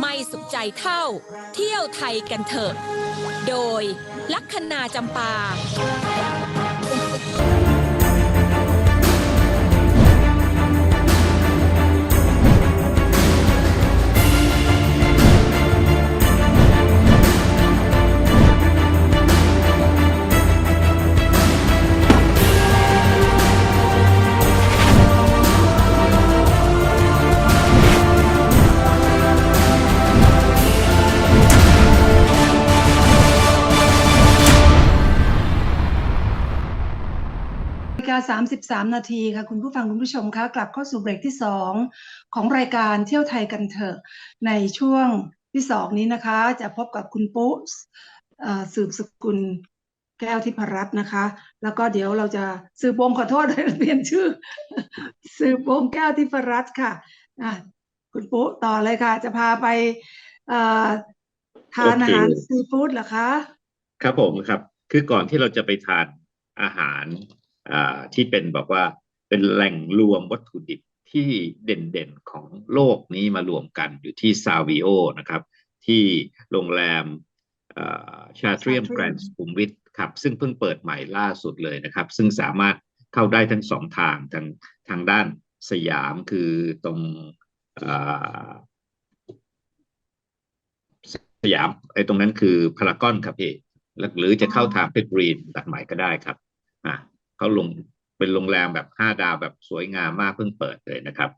ไม่สุขใจเท่า เที่ยวไทยกันเถอะ โดยลัคนาจำปา กา33 นาทีค่ะคุณผู้ฟังคุณผู้ชมคะกลับเข้าสู่เบรกที่ 2 ของรายการเที่ยวไทยกันเถอะ ในช่วงที่ 2 นี้นะคะ จะพบกับคุณปุ๊เอ่อสืบสกุลแก้วทิพรัตน์นะคะ แล้วก็เดี๋ยวเราจะสืบวงขอโทษเปลี่ยนชื่อ สืบวงแก้วทิพรัตน์ค่ะอะคุณปุ๊ต่อเลยค่ะ จะพาไปเอ่อทานอาหารโอเคซีฟู้ดเหรอคะ ครับผมครับ คือก่อนที่เราจะไปทานอาหารอ่า ที่เป็นบอกว่าเป็นแหล่งรวมวัตถุดิบที่เด่นๆของโลกนี้มารวมกันอยู่ที่ซาวิโอนะครับ ที่โรงแรมชาเทรียม Chatrium แกรนด์สุขุมวิทครับซึ่งเพิ่งเปิดใหม่ล่าสุดเลยนะครับ ซึ่งสามารถเข้าได้ทั้งสองทางทางทางด้านสยามคือตรงอ่าสยามไอ้ตรงนั้นคือพารากอนครับพี่แล้วหรือจะเข้าทางเพชรบุรีตัดใหม่ก็ได้ครับอ่า เขาลงเป็นโรงแรมแบบห้าดาวแบบสวยงามมากเพิ่งเปิดเลยนะครับ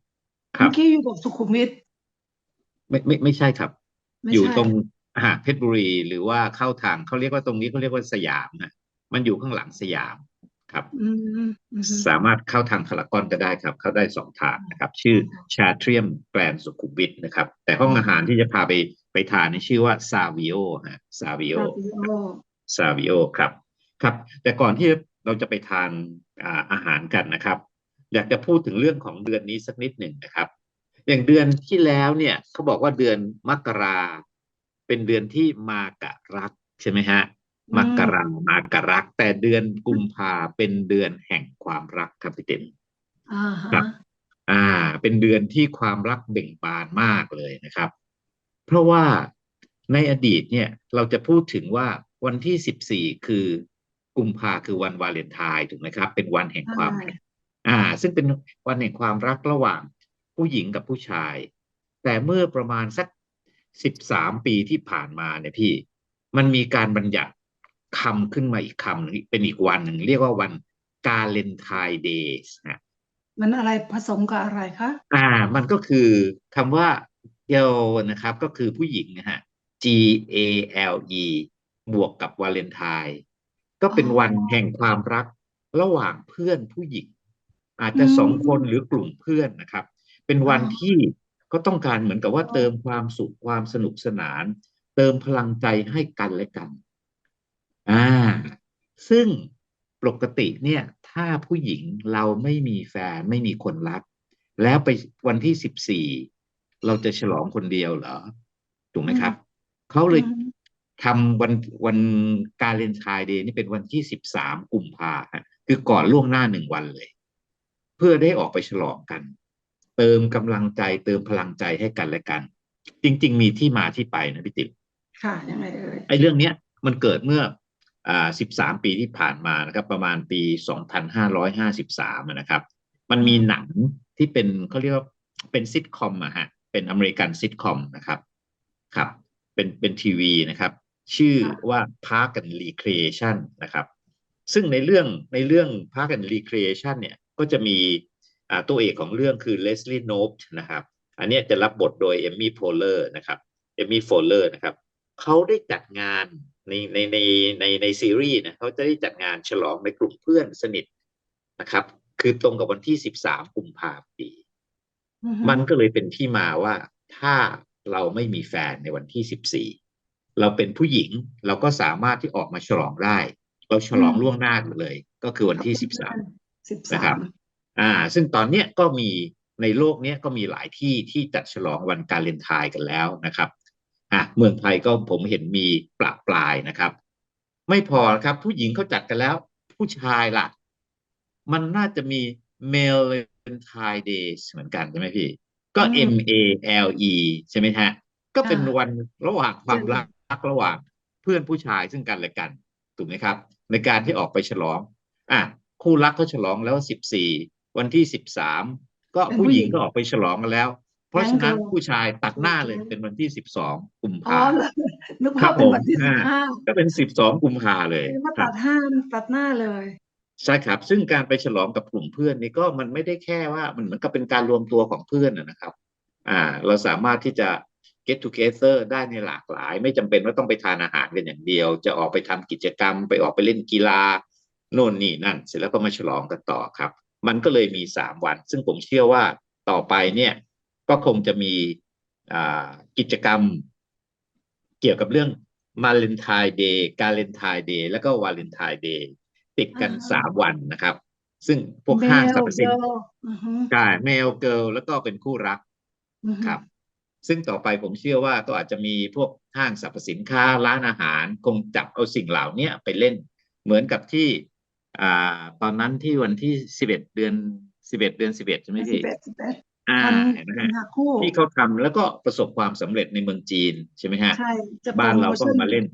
ครัเมื่บ อกี้อยู่กับสุขุมวิทไม่ไม่ไม่ใช่ครับ ไม่อยู่ใช่ตรงอ่าเพชรบุรีหรือว่าเข้าทางเขาเรียกว่าตรงนี้เขาเรียกว่าสยามนะมันอยู่ข้างหลังสยามครับ อืมอืมอืมสามารถเข้าทางพารากอนก็ได้ครับ เข้าได้สองทางนะครับ ชื่อชาเทรียมแกรนสุขุมวิทนะครับ แต่ห้องอาหารที่จะพาไปไปทานนี่ชื่อว่าซาวิโอฮะซาวิโอ ซาบิโอ ซาวิโอครับ ครับ แต่ก่อนที่ เราจะไปทานอ่าอาหารกันนะครับ อยากจะพูดถึงเรื่องของเดือนนี้สักนิดหนึ่งนะครับ อย่างเดือนที่แล้วเนี่ยเขาบอกว่าเดือนมกราเป็นเดือนที่มากะรักใช่ไหมฮะมกรามากะรัก แต่เดือนกุมภาเป็นเดือนแห่งความรักครับพี่เต็มอ่าฮะครับอ่า เป็นเดือนที่ความรักเบ่งบานมากเลยนะครับ เพราะว่าในอดีตเนี่ย เราจะพูดถึงว่าวันที่สิบสี่คือ กุมภาคือวันวาเลนไทน์ถูกไหมครับ เป็นวันแห่งความใช่อ่า ซึ่งเป็นวันแห่งความรักระหว่างผู้หญิงกับผู้ชาย แต่เมื่อประมาณสักสิบสามปีที่ผ่านมาเนี่ยพี่ มันมีการบัญญัติคำขึ้นมาอีกคำหนึ่งเป็นอีกวันหนึ่งเรียกว่าวันกาเลนไทน์เดย์นะมันอะไรผสมกับอะไรคะอ่า มันก็คือคำว่า girl นะครับ ก็คือผู้หญิงนะฮะ G A L E บวกกับวาเลนไทน์ ก็เป็นวันแห่งความรักระหว่างเพื่อนผู้หญิง อาจจะสองคนหรือกลุ่มเพื่อนนะครับ เป็นวันที่ก็ต้องการเหมือนกับว่าเติมความสุขความสนุกสนาน เติมพลังใจให้กันและกัน อ่า ซึ่งปกติเนี่ย ถ้าผู้หญิงเราไม่มีแฟนไม่มีคนรัก แล้วไปวันที่สิบสี่เราจะฉลองคนเดียวเหรอถูกไหมครับเขาเลยอืม ทำวันวันการเลนไทน์เดย์นี่เป็นวันที่สิบสามกุมภาฮะคือก่อนล่วงหน้าหนึ่งวันเลย เพื่อได้ออกไปฉลองกัน เติมกำลังใจเติมพลังใจให้กันและกัน จริง ๆ มีที่มาที่ไปนะพี่ติ๋มค่ะยังไงเอ่ยไอ้เรื่องเนี้ยมันเกิดเมื่ออ่า13ปีที่ผ่านมานะครับ ประมาณปี2553อะนะครับ มันมีหนังที่เป็นเขาเรียกว่าเป็นซิทคอมอะฮะเป็นอเมริกันซิทคอมนะครับครับเป็นเป็นทีวีนะครับ ชื่อว่า Park and Recreation นะครับ ซึ่งในเรื่องในเรื่อง Park and Recreation เนี่ยก็จะมีอ่าตัวเอกของเรื่องคือเลสลีย์โนบนะครับ อันเนี้ยจะรับบทโดยเอมมี่โฟเลอร์นะครับเอมมี่โฟเลอร์นะครับเขาได้จัดงานในในในในในซีรีส์นะเขาจะได้จัดงานฉลองในกลุ่มเพื่อนสนิทนะครับ คือตรงกับวันที่13กุมภาพันธ์อือฮึมันก็เลยเป็นที่มาว่าถ้าเราไม่มีแฟนในวันที่14 เราเป็นผู้หญิงเราก็สามารถที่ออกมาฉลองได้ เราฉลองล่วงหน้าเลย ก็คือวันที่13สิบนะสาครับมอ่า ซึ่งตอนเนี้ยก็มีในโลกเนี้ยก็มีหลายที่ที่จัดฉลองวันการเลนไทน์กันแล้วนะครับอะเมืองไทยก็ผมเห็นมีปลาปลายนะครับ ไม่พอครับ ผู้หญิงเขาจัดกันแล้ว ผู้ชายล่ะ มันน่าจะมี male valentine days เหมือนกันใช่ไหมพี่ ก็อืม M A L E ใช่ไหมฮะ ก็เป็นอ่าวันระหว่างความรัก ระหว่างเพื่อนผู้ชายซึ่งกันและกันถูกไหมครับ ในการที่ออกไปฉลองอะคู่รักก็ฉลองแล้วสิบสี่วันที่สิบสามก็เป็นผู้ผู้หหญิญิงงก็ออกไปฉลองกันแล้ว เพราะฉะนั้นแก๊งเกิร์ลผู้ชายตัดหน้าเลยโอเคเป็นวันที่สิบสองกุมอ๋อภาเหรอนึกครัว่าบเป็นผมวันที่สิอ่าบห้าก็เป็นสิบสองกุมภาเลยมาครัตับดห้าตัดหน้าเลยใช่ครับ ซึ่งการไปฉลองกับกลุ่มเพื่อนนี่ก็มันไม่ได้แค่ว่ามันเหมือนกับเป็นการรวมตัวของเพื่อนนะนะครับ อ่า เราสามารถที่จะ get together ได้ในหลากหลาย ไม่จำเป็นว่าต้องไปทานอาหารกันอย่างเดียว จะออกไปทำกิจกรรมไปออกไปเล่นกีฬาโน่นนี่นั่น เสร็จแล้วก็มาฉลองกันต่อครับ มันก็เลยมีสามวัน ซึ่งผมเชื่อว่าต่อไปเนี่ยก็คงจะมีอ่ากิจกรรมเกี่ยวกับเรื่องมาเลนไทน์เดย์กาเลนไทน์เดย์แล้วก็วาเลนไทน์เดย์ติดกันอ่าสามวันนะครับ ซึ่งพวกเมห้างลสรรพสินเกิร์ลอือฮึค้าเมลเกิลแล้วก็เป็นคู่รักอือฮึครับ ซึ่งต่อไปผมเชื่อว่าก็อาจจะมีพวกห้างสรรพสินค้าร้านอาหาร คงจับเอาสิ่งเหล่าเนี้ยไปเล่น เหมือนกับที่อ่าตอนนั้นที่วันที่สิบเอ็ดเดือนสิบเอ็ดเดือนสิบเอ็ดใช่ไหมสิบพี่เอ็ดสิบเอ็ดอ่าพันเห็นไหมพันฮะหักคู่ที่เขาทำแล้วก็ประสบความสำเร็จในเมืองจีนใช่ไหมฮะใช่จะโปรบ้านโมเราก็ชั่นมาเล่น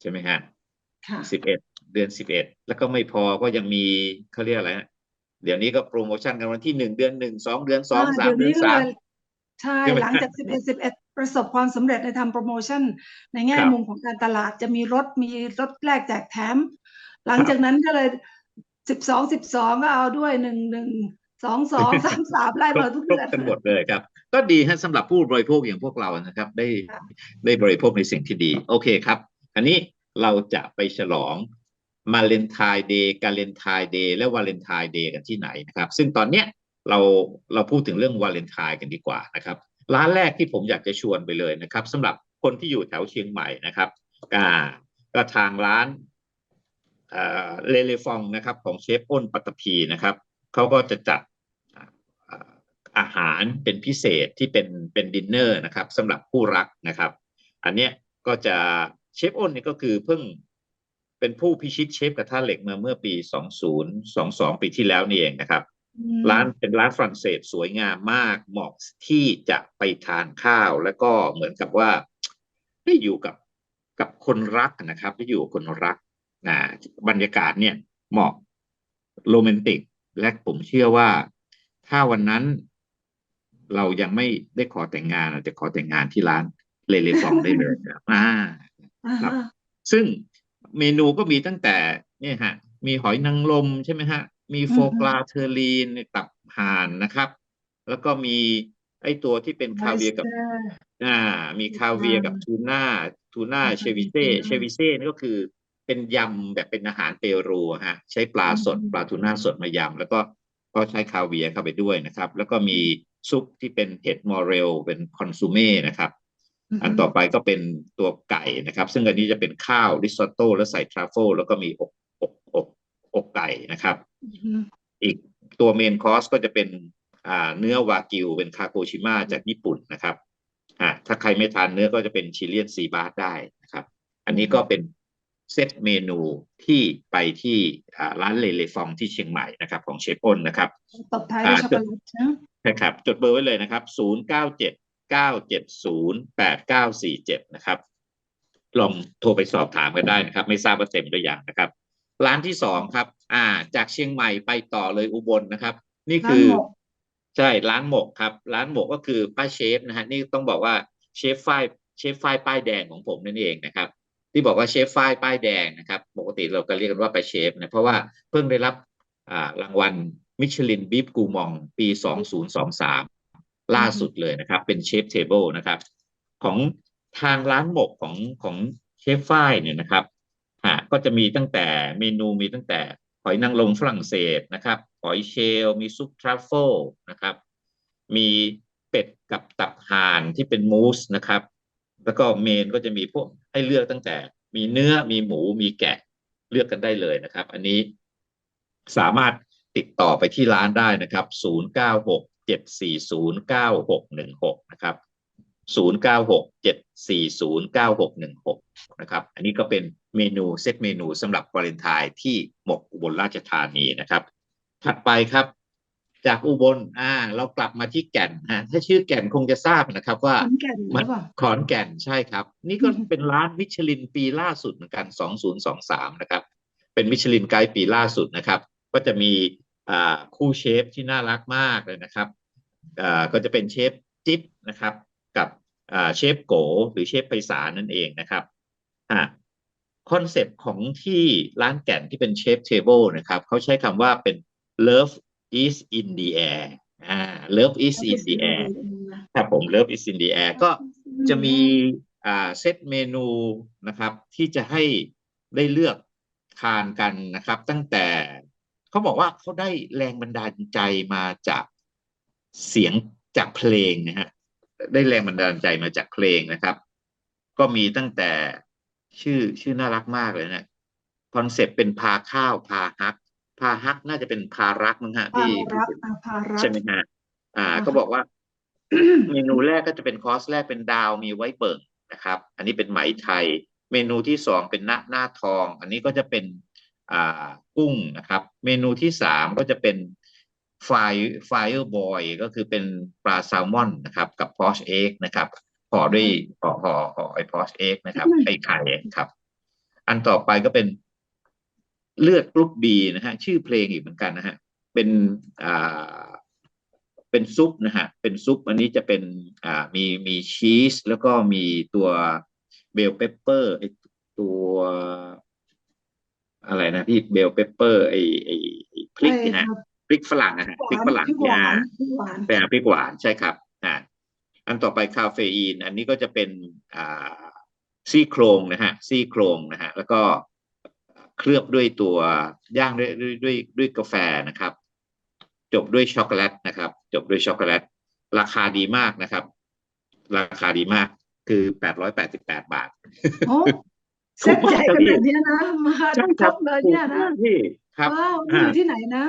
ใช่ไหมฮะค่ะสิบเอ็ดเดือนสิบเอ็ดแล้วก็ไม่พอก็ยังมีเขาเรียกอะไรฮะเดี๋ยวนี้ก็โปรโมชั่นกันวันที่หนึ่งเดือนหนึ่งสองเดือนสองอ่าสามเดี๋ยวเดือนี้นก็สามเลย ใช่ใช่ไหมหลังจากสิบเอ็ดสิบเอ็ดประสบความสำเร็จในทำโปรโมชั่น ในแง่ครับมุมของการตลาดจะมีรถมีรถแลกแจกแถม หลังจากนั้นก็เลยสิบสองสิบสองก็เอาด้วยหนึ่งหนึ่งสองสองสามสามไล่ครบมาทุกครบเดือนกันหมดเลยครับ ก็ดีฮะสำหรับผู้บริโภคอย่างพวกเรานะครับ ได้ค่ะได้บริโภคในสิ่งที่ดี โอเคครับ อันนี้เราจะไปฉลองมาเลนไทน์เดย์กาเลนไทน์เดย์และวาเลนไทน์เดย์กันที่ไหนนะครับ ซึ่งตอนเนี้ย เราเราพูดถึงเรื่องวาเลนไทน์กันดีกว่านะครับ ร้านแรกที่ผมอยากจะชวนไปเลยนะครับสำหรับคนที่อยู่แถวเชียงใหม่นะครับก็ก็ทางร้านเลเลฟองนะครับของเชฟอ้นปัตตภีนะครับเขาก็จะจัดอาหารเป็นพิเศษที่เป็นเป็นดินเนอร์นะครับสำหรับคู่รักนะครับ อันเนี้ยก็จะเชฟอ้นนี่ก็คือเพิ่งเป็นผู้พิชิตเชฟกระทะเหล็กเมาเมื่อปี 2022 ปีที่แล้วนี่เองนะครับ ร้านเป็นร้านฝรั่งเศสสวยงามมากเหมาะที่จะไปทานข้าว แล้วก็เหมือนกับว่าได้อยู่กับกับคนรักนะครับได้อยู่กับคนรักนะบรรยากาศเนี่ยเหมาะโรแมนติก และผมเชื่อว่าถ้าวันนั้นเรายังไม่ได้ขอแต่งงานอาจจะขอแต่งงานที่ร้านเลเลฟองได้เลยครับอ่าอ่าครับฮะซึ่งเมนูก็มีตั้งแต่เนี่ยฮะ มีหอยนางรมใช่ไหมฮะ มีโฟกราเทอรีนในตับห่านนะครับ แล้วก็มีไอตัวที่เป็นคาเวียร์กับ Oyster อ่ามีคาเวียร์กับทูน่าทูน่าอืมเชวิเซ่ทูน่าเชวิเซ่นี่ก็คือเป็นยำแบบเป็นอาหารเปรูอะฮะใช้ปลาสดอืมปลาทูน่าสดมายำแล้วก็ก็ใช้คาเวียร์เข้าไปด้วยนะครับ แล้วก็มีซุปที่เป็นเห็ดมอเรลเป็นคอนซูเม่นะครับ อันต่อไปก็เป็นตัวไก่นะครับ ซึ่งอันนี้จะเป็นข้าวริซอตโต้แล้วใส่ทรัฟเฟิลแล้วก็มีอกอกอกอกไก่นะครับ อือฮึอีกตัวเมนคอร์สก็จะเป็นอ่าเนื้อวากิวเป็นคาโกชิมะจากญี่ปุ่นนะครับอ่าถ้าใครไม่ทานเนื้อก็จะเป็นชิเลียนซีบาร์ได้นะครับ อันนี้ก็เป็นเซตเมนูที่ไปที่อ่าร้านเลเลฟองที่เชียงใหม่นะครับ ของเชฟอ้นนะครับตบท้ายด้วยช็อกโกแลตนะนะครับ จดเบอร์ไว้เลยนะครับ 0 9 7 9 7 0 8 9 4 7 นะครับ ลองโทรไปสอบถามกันได้นะครับ ไม่ทราบว่าเต็มหรือยังนะครับ ร้านที่สองครับ อ่า จากเชียงใหม่ไปต่อเลยอุบลนะครับ นี่ร้านคือหมกใช่ร้านหมกครับ ร้านหมกก็คือป้าเชฟนะฮะนี่ต้องบอกว่าเชฟฝ้ายเชฟฝ้ายป้ายแดงของผมนั่นเองนะครับ ที่บอกว่าเชฟฝ้ายป้ายแดงนะครับ ปกติเราก็เรียกกันว่าป้าเชฟนะเพราะว่าเพิ่งได้รับอ่ารางวัลมิชลินบีฟกูมอง ปี 2023 ล่าสุดเลยนะครับ เป็นเชฟเทเบิลนะครับ ของทางร้านหมกของของเชฟฝ้ายเนี่ยนะครับ ฮะก็จะมีตั้งแต่เมนูมีตั้งแต่หอยนางรมฝรั่งเศสนะครับหอยเชลล์มีซุปทรัฟเฟิลนะครับ มีเป็ดกับตับห่านที่เป็นมูสนะครับ แล้วก็เมนก็จะมีพวกให้เลือกตั้งแต่ มีเนื้อมีหมูมีแกะเลือกกันได้เลยนะครับ อันนี้สามารถติดต่อไปที่ร้านได้นะครับ 0967409616 นะครับ 0967409616 นะครับ อันนี้ก็เป็นเมนูเซตเมนูสำหรับวาเลนไทน์ที่หมกอุบลราชธานีนะครับ ถัดไปครับ จากอุบลอ่าเรากลับมาที่แก่นฮะถ้าชื่อแก่นคงจะทราบนะครับว่าขอนแก่นหรือเปล่าขอนแก่นใช่ครับ นี่ก็อืมเป็นร้านมิชลินปีล่าสุดเหมือนกัน 2023 นะครับ เป็นมิชลินไกด์ปีล่าสุดนะครับ ก็จะมีอ่าคู่เชฟที่น่ารักมากเลยนะครับอ่าก็จะเป็นเชฟจิ๊บนะครับกับอ่า เชฟโกหรือเชฟไพศาลนั่นเองนะครับอ่าคอนเซปต์ของที่ร้านแก่นที่เป็นเชฟเทเบิลนะครับเขาใช้คำว่าเป็น love is in the air อ่า love is in the air ครับผม love is in the air ก็จะมีอ่าเซตเมนูนะครับ ที่จะให้ได้เลือกทานกันนะครับ ตั้งแต่เขาบอกว่าเขาได้แรงบันดาลใจมาจากเสียงจากเพลงนะฮะ ได้แรงบันดาลใจมาจากเพลงนะครับ ก็มีตั้งแต่ชื่อชื่อน่ารักมากเลยนะคอนเซปต์เป็นพาข้าวพาฮัก พาฮักน่าจะเป็นพารักมั้งฮะภาที่รักอะภารักใช่ไหมฮะอ่า ก็บอกว่า เมนูแรกก็จะเป็นคอร์สแรกเป็นดาวมีไว้เบิกนะครับ อันนี้เป็นไหมไทย เมนูที่สองเป็นหน้าหน้าทอง อันนี้ก็จะเป็นอ่ากุ้งนะครับ เมนูที่สามก็จะเป็น ไฟไฟบอยก็คือเป็นปลาแซลมอนนะครับกับพอชเอ็กนะครับห่อด้วยห่อห่อห่อไอพอชเอ็กนะครับไอไข่ครับ อันต่อไปก็เป็นเลือดกรุ๊ปบีนะฮะชื่อเพลงอีกเหมือนกันนะฮะเป็นอ่าเป็นซุปนะฮะเป็นซุปอันนี้จะเป็นอ่ามีมีชีสแล้วก็มีตัวเบลเปปเปอร์ไอตัวอะไรนะพี่เบลเปปเปอร์ไอไอไอ้พริกใช่นะฮะครับ พริกฝรั่งนะฮะพริกฝรั่งพริกหวาอ่านพริกหวานเป็นพริกหวานใช่ครับอ่าอันต่อไปคาเฟอีน อันนี้ก็จะเป็นอ่าซี่โครงนะฮะซี่โครงนะฮะแล้วก็เคลือบด้วยตัวย่างด้วยด้วยด้วยด้วยกาแฟนะครับ จบด้วยช็อกโกแลตนะครับ จบด้วยช็อกโกแลตราคาดีมากนะครับ ราคาดีมากคือแปดร้อยแปดสิบแปดบาทโอ้เซ็ตใหญ่ขนาดเนี้ยนะมาใช่ทั้งคครรับบเลยถูกเนี่ยนะมากพี่ครับว้าวนี่อ่าอยู่ที่ไหนนะ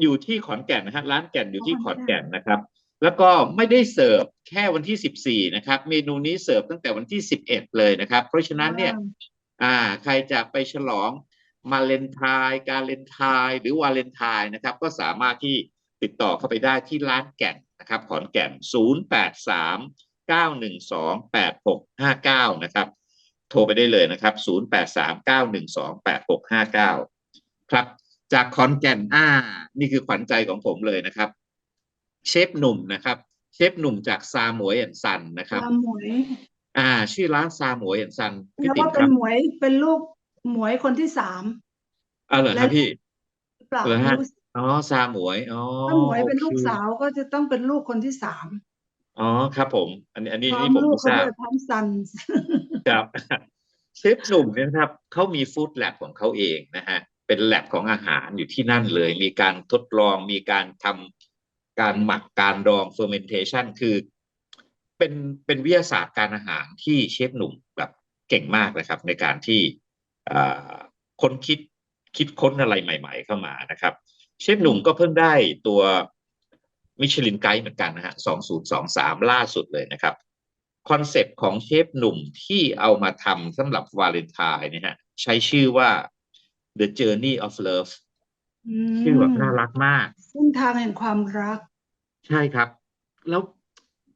อยู่ที่ขอนแก่นนะฮะร้านแก่นอยู่ที่อ๋อขอนแก่นนะครับ แล้วก็ไม่ได้เสิร์ฟแค่วันที่สิบสี่นะครับ เมนูนี้เสิร์ฟตั้งแต่วันที่สิบเอ็ดเลยนะครับ เพราะฉะนั้นเนี่ยอ่าใครจะไปฉลองมาเลนไทน์การเลนไทน์หรือวาเลนไทน์นะครับ ก็สามารถที่ติดต่อเข้าไปได้ที่ร้านแก่นนะครับขอนแก่น 0 8 3 9 1 2 8 6 5 9 นะครับ โทรไปได้เลยนะครับ 0 8 3 9 1 2 8 6 5 9 ครับ จากขอนแก่นอ่า นี่คือขวัญใจของผมเลยนะครับ เชฟหนุ่มนะครับ เชฟหนุ่มจากซาหมวยแอนซันนะครับปลาหมวยอ่า ชื่อร้านซาหมวยแอนซันพี่แล้วติ๋ก็มคเป็นรับหมวยเป็นลูกหมวยคนที่สามอ๋อเหรอครับพี่หรือเปล่าเหรอฮะไม่รู้อ๋อซาหมวยอ๋อถ้าหมวยเป็นลูกโอคสาวก็จะต้องเป็นลูกคนที่สามอ๋อครับ ผม อันนี้ อันนี้พร้อนี่มผมลูกไม่ทเขาราบด้วยพร้อมซัน ครับ เชฟหนุ่มเนี่ยนะครับเขามีฟู้ดแลบของเขาเองนะฮะ เป็นแลบของอาหารอยู่ที่นั่นเลย มีการทดลองมีการทำการหมักการดอง fermentation คือ เป็นเป็นวิทยาศาสตร์การอาหารที่เชฟหนุ่มแบบเก่งมากนะครับ ในการที่ค้นคิดคิดค้นอะไรใหม่ ๆ เข้ามานะครับ เชฟหนุ่มก็เพิ่งได้ตัวมิชลินไกด์เหมือนกันนะฮะ 2023 ล่าสุดเลยนะครับ คอนเซปต์ของเชฟหนุ่มที่เอามาทำสำหรับวาเลนไทน์นี่ยฮะ ใช้ชื่อว่า The Journey of Love อืชื่อแบบมน่ารักมากเส้นทางแห่งความรัก ใช่ครับ แล้ว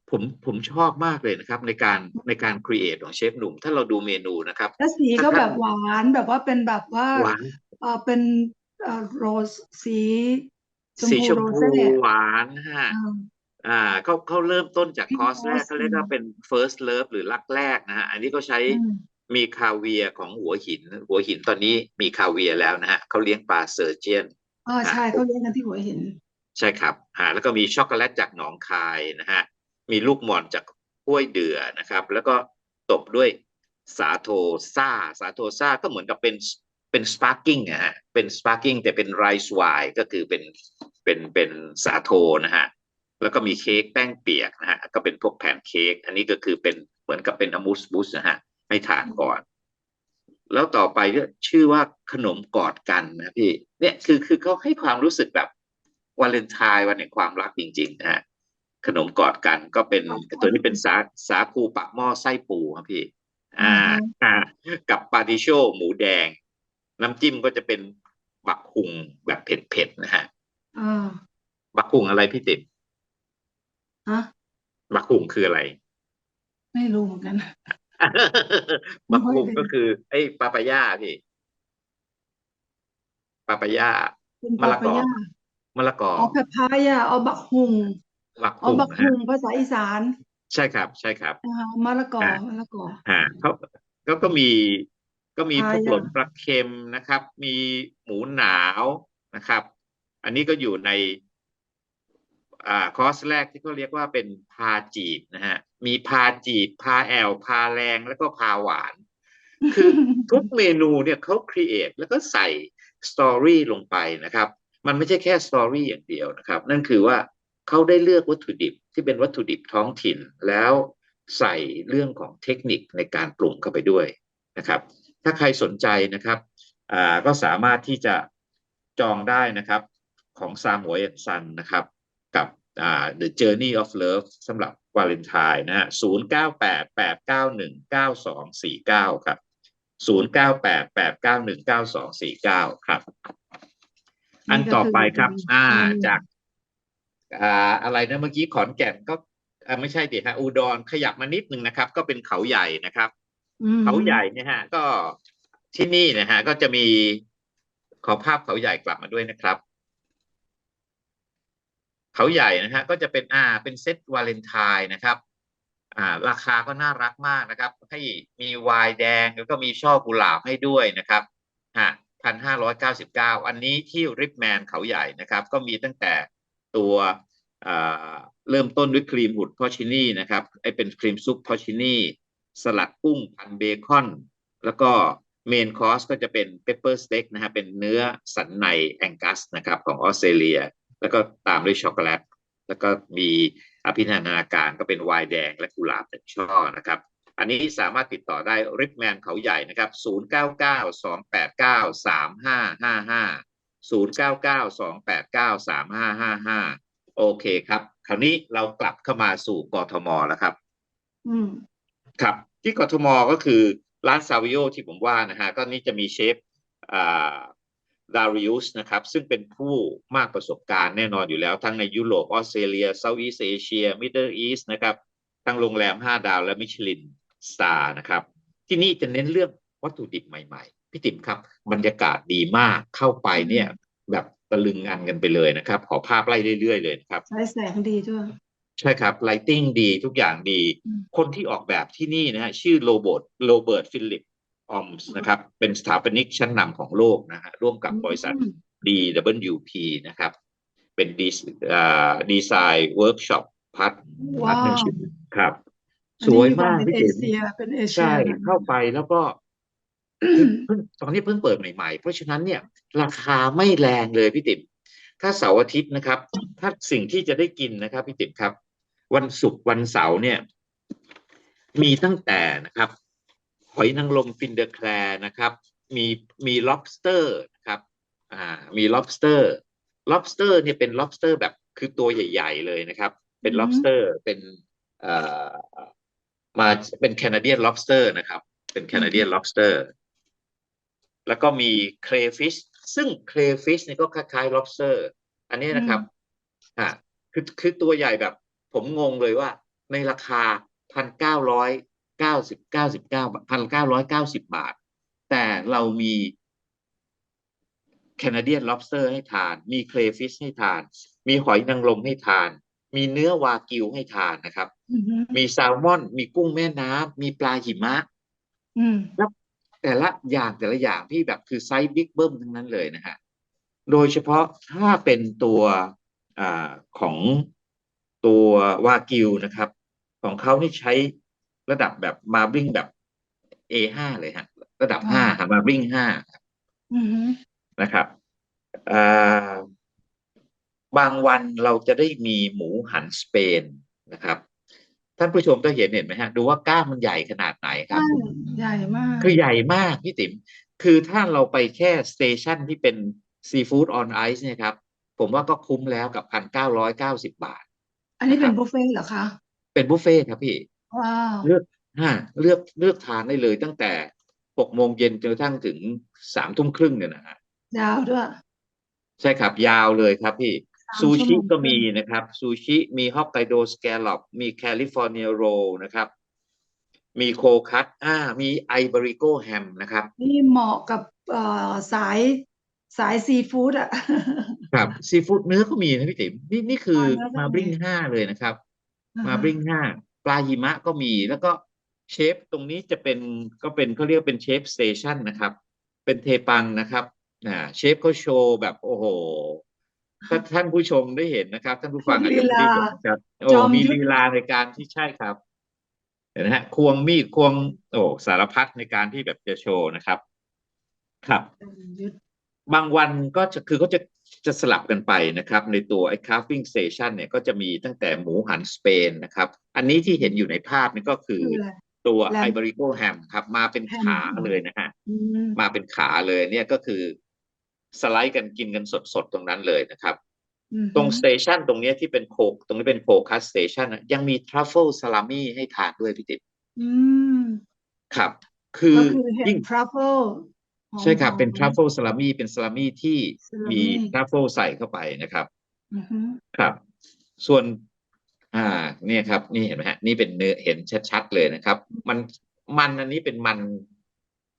ผมผมชอบมากเลยนะครับ ในการในการครีเอทของเชฟหนุ่ม ถ้าเราดูเมนูนะครับแล้วสีก็แบบหวานแบบว่าเป็นแบบว่าหวานเออเป็นเอ่อโรสสีชมสีพูชมโรพูเซ่หวานฮะอ่าอ่าเขาเขาเริ่มต้นจาก Pink คอร์สแรก Rose เขาเรียกว่าเป็น first love หรือรักแรกนะฮะ อันนี้ก็ใช้อื มมีคาเวียร์ของหัวหิน หัวหินตอนนี้มีคาเวียร์แล้วนะฮะเขาเลี้ยงปลาเซอร์เจียนอ่าใช่เขาเลี้ยงกันที่หัวหิน ใช่ครับอ่าแล้วก็มีช็อกโกแลตจากหนองคายนะฮะมีลูกหม่อนจากห้วยเดือนะครับ แล้วก็ตบด้วยสาโทซ่าสาโทซ่าก็เหมือนกับเป็นเป็นสปาร์กิ้งอะฮะเป็นสปาร์กิ้งแต่เป็นไรซ์ไวน์ก็คือเป็นเป็นเป็นสาโทนะฮะแล้วก็มีเค้กแป้งเปียกนะฮะก็เป็นพวกแผ่นเค้กอันนี้ก็คือเป็นเหมือนกับเป็นอมูสบุสนะฮะ ให้ทานก่อน แล้วต่อไปก็ชื่อว่าขนมกอดกันนะพี่ เนี่ยคือคือเขาให้ความรู้สึกแบบวาเลนไทน์วันแห่งความรักจริงๆนะฮะขนมกอดกันก็เป็นกอดกันตัวนี้เป็นสาสาคูปะหม้อไส้ปูครับพี่ อ่าอือฮึอ่า กับปาติโชหมูแดง น้ำจิ้มก็จะเป็นบักหุงแบบเผ็ดๆนะฮะอ่าบักคุงอะไรพี่ติ๋มฮะบักคุงคืออะไร ไม่รู้เหมือนกัน บักคุงไม่ก็คือ ไอ้ปาปายาพี่ปาปายาเป็นมะปาละกปาอยามะละกออ๋อพะพายาอ๋อบักฮุงบักอ๋อคุงบักนะฮุฮะงภาษาอีสาน ใช่ครับ ใช่ครับนะคะมะละกออ่ามะละกอฮะเขาก็ก็มีก็มีพวกพายาหลนปลาเค็มนะครับ มีหมูหนาวนะครับ อันนี้ก็อยู่ในอ่า คอร์สแรกที่เขาเรียกว่าเป็นพาจีบนะฮะ มีพาจีบ พาแอล พาแรงแล้วก็พาหวาน คือทุกเมนูเนี่ยเขาครีเอทแล้วก็ใส่สตอรี่ลงไปนะครับ มันไม่ใช่แค่สตอรี่อย่างเดียวนะครับ นั่นคือว่าเขาได้เลือกวัตถุดิบที่เป็นวัตถุดิบท้องถิ่นแล้วใส่เรื่องของเทคนิคในการปรุงเข้าไปด้วยนะครับ ถ้าใครสนใจนะครับอ่าก็สามารถที่จะจองได้นะครับของซามวยซันนะครับ The Journey of Love สำหรับวาเลนไทน์นะฮะ0 9 8 8 9 1 9 2 4 9 ครับ 0 9 8 8 9 1 9 2 4 9 ครับ อันต่อไปครับ อ่าจาก อ่าอะไรนะเมื่อกี้ขอนแก่นก็อ่าไม่ใช่ดิฮะอุดรขยับมานิดนึงนะครับ ก็เป็นเขาใหญ่นะครับอืมเขาใหญ่เนี่ยฮะ ก็ที่นี่นะฮะก็จะมีขอภาพเขาใหญ่กลับมาด้วยนะครับ เขาใหญ่นะฮะก็จะเป็นอ่าเป็นเซตวาเลนไทน์นะครับอ่าราคาก็น่ารักมากนะครับ ให้มีไวน์แดงแล้วก็มีช่อกุหลาบให้ด้วยนะครับฮะพันห้าร้อยเก้าสิบเก้าอันนี้ที่ริปแมนเขาใหญ่นะครับ ก็มีตั้งแต่ตัวอ่าเริ่มต้นด้วยครีมหุดพอชินี่นะครับไอเป็นครีมซุปพอชินี่สลัดกุ้งพันเบคอน แล้วก็เมนคอร์สก็จะเป็นเปปเปอร์สเต็กนะฮะเป็นเนื้อสันในแองกัสนะครับของออสเตรเลีย แล้วก็ตามด้วยช็อกโกแลต แล้วก็มีอภินันทนาการก็เป็นไวน์แดงและกุหลาบหนึ่งช่อนะครับ อันนี้สามารถติดต่อได้ริปแมนเขาใหญ่นะครับ 0 9 9 2 8 9 3 5 5 5 0 9 9 2 8 9 3 5 5 5 โอเคครับ คราวนี้เรากลับเข้ามาสู่กทมแล้วครับ อืม ครับที่กทมก็คือร้านซาวิโอที่ผมว่านะฮะก็นี่จะมีเชฟอ่า ดาริอุสนะครับซึ่งเป็นผู้มากประสบการณ์แน่นอนอยู่แล้วทั้งในยุโรปออสเตรเลียเซาท์อีสเอเชียมิดเดิลอีสนะครับทั้งโรงแรม 5 ดาวและมิชลินสตาร์นะครับ ที่นี่จะเน้นเรื่องวัตถุดิบใหม่ๆ พี่ติ๋มครับ บรรยากาศดีมากเข้าไปเนี่ยแบบตะลึงงันกันไปเลยนะครับ ขอภาพไล่เรื่อยๆเลยนะครับใช้แสงดีด้วยใช่ครับไลติ้งดีทุกอย่างดีอืมคนที่ออกแบบที่นี่นะฮะชื่อโรเบิร์ตโรเบิร์ตฟิลิป ออมส์นะครับ เป็นสถาปนิกชั้นนำของโลกนะฮะร่วมกับบริษัทอืม DWP นะครับ เป็นดีอ่าดีไซน์เวิร์กช็อปพาร์ทว้าวพาร์ทเนอร์ชิพครับอันสนี้วยมีควมากเป็นพี่เอติ๋มเชียเป็นเอเชียใช่นะเข้าไปแล้วก็เพิ่งตอนนี้เพิ่งเปิดใหม่ๆ เพราะฉะนั้นเนี่ย ราคาไม่แรงเลยพี่ติ๋มถ้าเสาร์อาทิตย์นะครับ ถ้าสิ่งที่จะได้กินนะครับพี่ติ๋มครับ วันศุกร์วันเสาร์เนี่ย มีตั้งแต่นะครับ หอยนางรมฟินเดอร์แคลร์นะครับ มีมี lobster นะครับอ่ามี lobster lobster เนี่ยเป็น lobster แบบคือตัวใหญ่ ๆ เลยนะครับ เป็นอือฮึ lobster เป็นเอ่อมาเป็น Canadian lobster นะครับ เป็น Canadian lobster แล้วก็มี crayfish ซึ่ง crayfish เนี่ยก็คล้ายๆ lobster อันนี้นะครับอ่าคือคือตัวใหญ่แบบ ผมงงเลยว่าในราคาพันเก้าร้อย เก้าสิบเก้าสิบเก้าพันเก้าร้อยเก้าสิบบาท แต่เรามี Canadian lobster ให้ทาน มี crayfish ให้ทาน มีหอยนางรมให้ทาน มีเนื้อวากิวให้ทานนะครับอือฮึมีแซลมอน มีกุ้งแม่น้ำมีปลาหิมะอืมแต่ละอย่างแต่ละอย่างที่แบบคือไซส์บิ๊กเบิ้มทั้งนั้นเลยนะฮะ โดยเฉพาะถ้าเป็นตัวอ่าของตัววากิวนะครับ ของเขานี่ใช้ ระดับแบบมาบ r ิ n งแบบ A5 เลยฮะ ระดับว้าว5มาบ r ิ n ง5อือฮึนะครับอ่าบางวันเราจะได้มีหมูหันสเปนนะครับท่านผู้ชมก็เห็นเห็นไหมฮะ ดูว่ากล้ามมันใหญ่ขนาดไหนครับใช่ใหญ่มาก คือใหญ่มากพี่ติ๋มคือถ้าเราไปแค่สเตชันที่เป็นซีฟู้ดออนไอซ์เนี่ยครับ ผมว่าก็คุ้มแล้วกับพันเก้าร้อยเก้าสิบบาท อันนี้เป็นครับบุฟเฟ่ต์เหรอคะ เป็นบุฟเฟ่ต์ครับพี่ว้าว เลือกฮะเลือกเลือกทานได้เลยตั้งแต่หกโมงเย็นจนกระทั่งถึงสามทุ่มครึ่งเนี่ยนะฮะยาวด้วย ใช่ครับยาวเลยครับพี่สามซูชั่วชิโมงก็ครึ่มีงนะครับ ซูชิมีฮอกไกโดสแกลลอปมีแคลิฟอร์เนียโรนะครับ มีโคคัตอ่า มีไอบริโกแฮมนะครับ นี่เหมาะกับเอ่อสายสายซีฟู้ดอะ ครับซีฟู้ดเนื้อก็มีนะพี่ติ๋มนี่นี่คืออ๋อเนื้อก็มามีบริ้งห้าเลยนะครับอ่ามาฮะบริ้งห้า ปลาหิมะก็มีแล้วก็เชฟตรงนี้จะเป็นก็เป็นเขาเรียกว่าเป็นเชฟสเตชันนะครับ เป็นเทปังนะครับอ่าเชฟเขาโชว์แบบโอ้โหถ้าท่านผู้ชมได้เห็นนะครับ ท่านผู้ฟังอาจลีจะไม่ลาได้เห็นนะครับโอ้จอมมียุทธลีลาในการที่ใช่ครับเห็นไหมฮะควงมีดควงโอ้สารพัดในการที่แบบจะโชว์นะครับ ครับยุทธ บางวันก็จะคือเขาจะจะสลับกันไปนะครับ ในตัวไอ้ carving station เนี่ยก็จะมีตั้งแต่หมูหันสเปนนะครับ อันนี้ที่เห็นอยู่ในภาพนี่ก็คือคืออะไรตัวแลมไอบริโกแฮมครับมาเป็นแฮมขาเลยนะฮะอืมมาเป็นขาเลยเนี่ยก็คือสไลด์กันกินกันสดๆ ตรงนั้นเลยนะครับอืมตรงสเตชันตรงเนี้ยที่เป็นโคกตรงนี้เป็นโคคัสสเตชันยังมีทรัฟเฟิลซาลามี่ให้ทานด้วยพี่ติ๊บอืมครับ คือก็คือเห็นยิ่งทรัฟเฟิล ใช่ครับเป็นทรัฟหเฟิลซาลามี่เป็นซาลามี่ที่ซาลามีมี่ทรัฟเฟิลใส่เข้าไปนะครับอือฮึครับ ส่วน อ่า เนี่ยครับ นี่เห็นไหมฮะนี่เป็นเนื้อเห็นชัดๆเลยนะครับ มันมันอันนี้เป็นมัน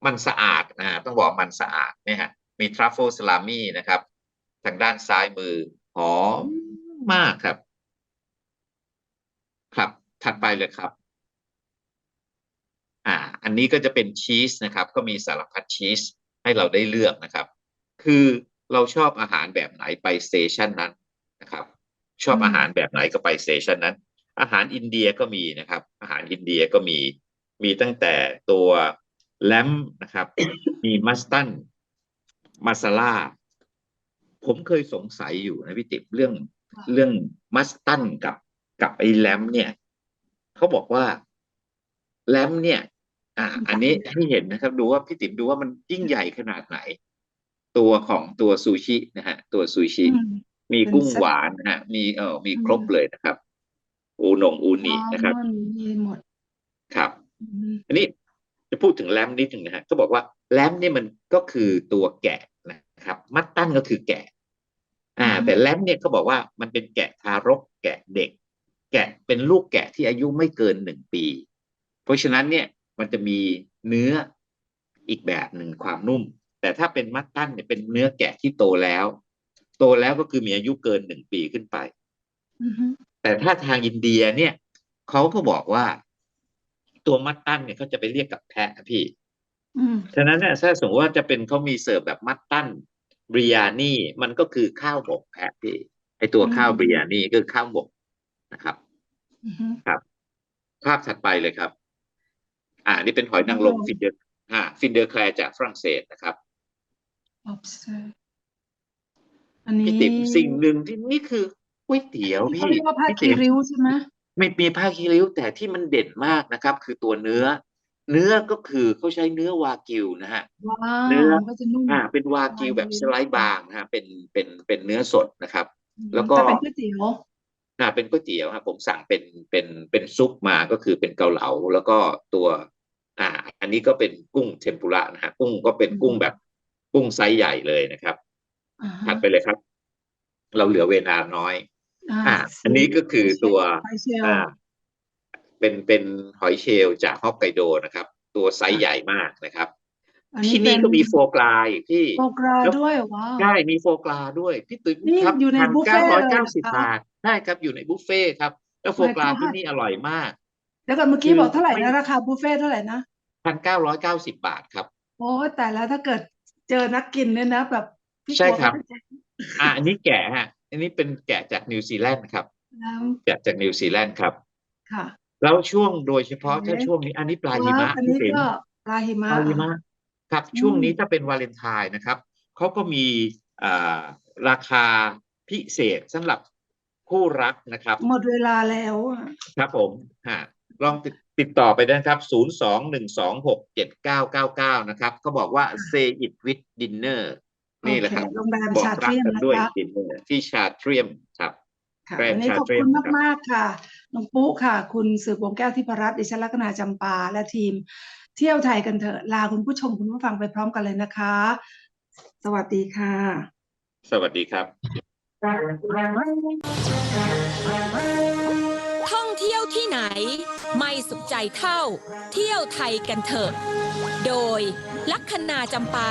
มันสะอาดนะต้องบอกมันสะอาดเนี่ยฮะมีทรัฟเฟิลซาลามี่นะครับ ทางด้านซ้ายมือหอมมากครับ ครับ ถัดไปเลยครับอ่า อันนี้ก็จะเป็นชีสนะครับ ก็มีสารพัดชีส ให้เราได้เลือกนะครับ คือเราชอบอาหารแบบไหนไปสเตชันนั้นนะครับ ชอบอาหารแบบไหนก็ไปสเตชันนั้น อาหารอินเดียก็มีนะครับ อาหารอินเดียก็มีมีตั้งแต่ตัวแลมนะครับ มีมัสตันมาซาลาผมเคยสงสัยอยู่นะพี่ติ๋มเรื่องเรื่องมัสตันกับกับไอ้แลมเนี่ยเขาบอกว่าแลมเนี่ย อ่า อันนี้ให้เห็นนะครับ ดูว่าพี่ติ๋มดูว่ามันยิ่งใหญ่ขนาดไหน ตัวของตัวซูชินะฮะ ตัวซูชิอืมมีเป็นกุ้งเซ็ตหวานนะฮะ มีเออมีอืมครบเลยนะครับ อูนงอูนินะครับอัลมอนด์มีหมดครับอืมอันนี้จะพูดถึงแรมนิดหนึ่งนะฮะก็บอกว่าแรมเนี่ยมันก็คือตัวแกะนะครับ มัตตันก็คือแกะ อ่า แต่แรมเนี่ยเขาบอกว่ามันเป็นแกะทารก แกะเด็ก แกะเป็นลูกแกะที่อายุไม่เกินหนึ่งปี เพราะฉะนั้นเนี่ย มันจะมีเนื้ออีกแบบหนึ่งความนุ่ม แต่ถ้าเป็นมัตตันเนี่ยเป็นเนื้อแกะที่โตแล้ว โตแล้วก็คือมีอายุเกินหนึ่งปีขึ้นไปอือฮึแต่ถ้าทางอินเดียเนี่ยเขาก็บอกว่า ตัวมัตตันเนี่ยเขาจะไปเรียกกับแพะพี่อืมฉะนั้นเนี่ยถ้าสมมติว่าจะเป็นเขามีเสิร์ฟแบบมัตตันบริยานี่มันก็คือข้าวหมกแพะพี่ไอตัวข้าวบริยานี่ก็คือข้าวหมกนะครับอือฮึภาพถัดไปเลยครับ อ่า นี่เป็นหอยนางรมฟินเดอร์อ่าฟินเดอร์แคลร์จากฝรั่งเศสนะครับ observe อันนี้พี่ติ๋มสิ่งหนึ่งที่นี่คือก๋วยเตี๋ยวที่พี่เขาเรียกว่าผ้าพี่คีติ๋ม ริ้วใช่ไหมไม่มีผ้าคีริ้วแต่ที่มันเด่นมากนะครับ คือตัวเนื้อ เนื้อก็คือเขาใช้เนื้อวากิวนะฮะ ว้าเนื้อมันก็จะนุ่มอ่า เป็นวากิวแบบวากิวสไลด์บางนะฮะเป็นเป็นเป็นเนื้อสดนะครับแล้วก็ แต่เป็นก๋วยเตี๋ยวอ่าเป็นก๋วยเตี๋ยวครับผมสั่งเป็นเป็นเป็นซุปมาก็คือเป็นเกาเหลา แล้วก็ตัว อ่า อันนี้ก็เป็นกุ้งเทมปุระนะฮะกุ้งก็เป็นอืมกุ้งแบบกุ้งไซส์ใหญ่เลยนะครับอ่าฮะถัดไปเลยครับ เราเหลือเวลาน้อย อ่าอ่าอันนี้ก็คือตัวไฟเชลอ่าเป็นเป็นหอยเชลล์จากฮอกไกโดนะครับ ตัวไซส์ใหญ่มากนะครับอันนี้ที่นี่เป็นก็มีโฟกราอีกพี่โฟกราแล้วด้วยว้าวใช่มีโฟกราด้วย พี่ตึ้งนี่ครับอยู่ในพันบุฟเฟ่เก้าต์ร้อยเลยเก้าเหรอสิบคะบาทใช่ครับอยู่ในบุฟเฟ่ต์ครับ แล้วโฟกรา My God ที่นี่อร่อยมาก แล้วก็เมื่อกี้คือบอกเท่าไหร่ไม่นะราคาบุฟเฟ่ต์เท่าไหร่นะพันเก้าร้อยเก้าสิบบาทครับ โอ้แต่แล้วถ้าเกิดเจอนักกินเนี่ยนะแบบพี่ใช่กลัวครับเขาจะอ่าอันนี้แกะฮะ อันนี้เป็นแกะจากนิวซีแลนด์ครับแล้วแกะจากนิวซีแลนด์ครับ ค่ะ แล้วช่วงโดยเฉพาะเอ๊ะถ้าช่วงนี้อันนี้ปลาหิว้าวมะอันพี่นี้ติ๋มก็ปลาหิมะปลาหิมะครับอืมช่วงนี้ถ้าเป็นวาเลนไทน์นะครับเขาก็มีอ่าราคาพิเศษสำหรับคู่รักนะครับ หมดเวลาแล้วอะครับผมฮะ ลองติดติดต่อไปได้นะครับ 0 2 1 2 6 7 9 9 9 นะครับเขาบอกว่า say it with dinner นี่แหละครับโอเคโรงแรมบอกชารัเทียมกันนะด้วยคะ dinner ที่ชาเทียมครับค่ะแบรนด์วันนี้ขอบชาเทรียคุมณนะครับมากๆค่ะน้องปุ๊ค่ะ คุณสืบวงแก้วทิพรัตน์ดิฉันลัคนาจำปา และทีม เที่ยวไทยกันเถอะ ลาคุณผู้ชมคุณผู้ฟังไปพร้อมกันเลยนะคะ สวัสดีค่ะ สวัสดีครับท่อง เที่ยวที่ไหน ไม่สุขใจเท่า เที่ยวไทยกันเถอะ โดยลัคนาจำปา